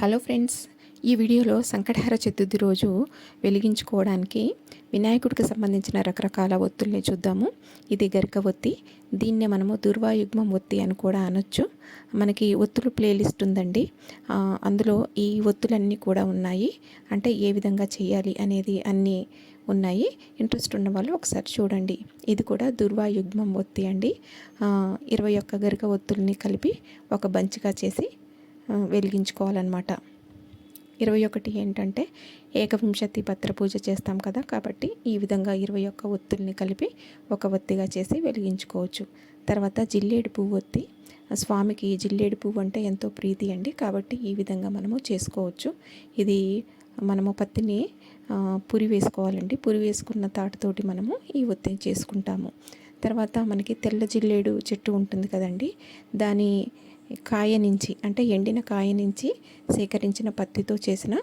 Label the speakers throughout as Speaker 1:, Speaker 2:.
Speaker 1: Hello friends ఈ వీడియోలో సంకటహార చతుర్థి రోజు వెలిగించుకోవడానికి వినాయకుడికి సంబంధించిన రకరకాల ఒత్తుల్ని చూద్దాము. ఇది గరిక ఒత్తి దీన్నే మనము దుర్వాయుగ్మం ఒత్తి అని కూడా అనొచ్చు. మనకి ఒత్తులు ప్లేలిస్ట్ ఉందండి. అందులో ఈ ఒత్తులన్నీ కూడా ఉన్నాయి. అంటే ఏ విధంగా చేయాలి అనేది అన్నీ ఉన్నాయి. ఇంట్రెస్ట్ ఉన్న వాళ్ళు ఒకసారి చూడండి. ఇది కూడా దుర్వాయుగ్మం ఒత్తి అండి. ఇరవై ఒక్క గరిక ఒత్తుల్ని కలిపి ఒక బంచిగా చేసి వెలిగించుకోవాలన్నమాట. ఇరవై ఒకటి ఏంటంటే ఏకవింశతి పత్ర పూజ చేస్తాం కదా కాబట్టి ఈ విధంగా ఇరవై ఒక్క ఒత్తుల్ని కలిపి ఒక ఒత్తిగా చేసి వెలిగించుకోవచ్చు. తర్వాత జిల్లేడు పువ్వు ఒత్తి. స్వామికి జిల్లేడు పువ్వు అంటే ఎంతో ప్రీతి అండి కాబట్టి ఈ విధంగా మనము చేసుకోవచ్చు. ఇది మనము పత్తిని పురి వేసుకోవాలండి. పురి వేసుకున్న తాటతోటి మనము ఈ ఒత్తిని చేసుకుంటాము. తర్వాత మనకి తెల్ల జిల్లేడు చెట్టు ఉంటుంది కదండి దాని కాయ నుంచి అంటే ఎండిన కాయ నుంచి సేకరించిన పత్తితో చేసిన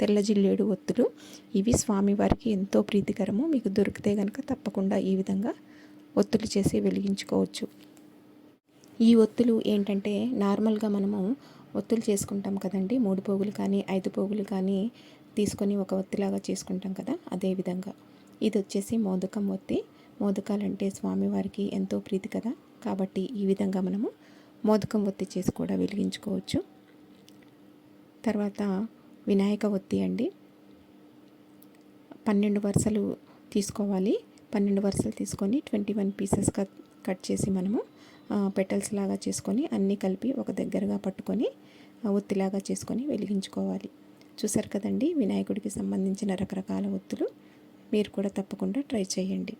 Speaker 1: తెల్ల జిల్లేడు ఒత్తులు. ఇవి స్వామివారికి ఎంతో ప్రీతికరము. మీకు దొరికితే కనుక తప్పకుండా ఈ విధంగా ఒత్తులు చేసి వెలిగించుకోవచ్చు. ఈ ఒత్తులు ఏంటంటే నార్మల్గా మనము ఒత్తులు చేసుకుంటాం కదండి. మూడు పోగులు కానీ ఐదు పోగులు కానీ తీసుకొని ఒక ఒత్తిలాగా చేసుకుంటాం కదా అదే విధంగా. ఇది వచ్చేసి మోదకం ఒత్తి. మోదకాలంటే స్వామివారికి ఎంతో ప్రీతి కదా. కాబట్టి ఈ విధంగా మనము మోదకం ఒత్తి చేసి కూడా వెలిగించుకోవచ్చు. తర్వాత వినాయక ఒత్తి అండి. పన్నెండు వరుసలు తీసుకోవాలి. పన్నెండు వరుసలు తీసుకొని twenty one pieces cut cut చేసి మనము పెటల్స్ లాగా చేసుకొని అన్నీ కలిపి ఒక దగ్గరగా పట్టుకొని ఒత్తిలాగా చేసుకొని వెలిగించుకోవాలి. చూసారు కదండి వినాయకుడికి సంబంధించిన రకరకాల ఒత్తులు. మీరు కూడా తప్పకుండా ట్రై చేయండి.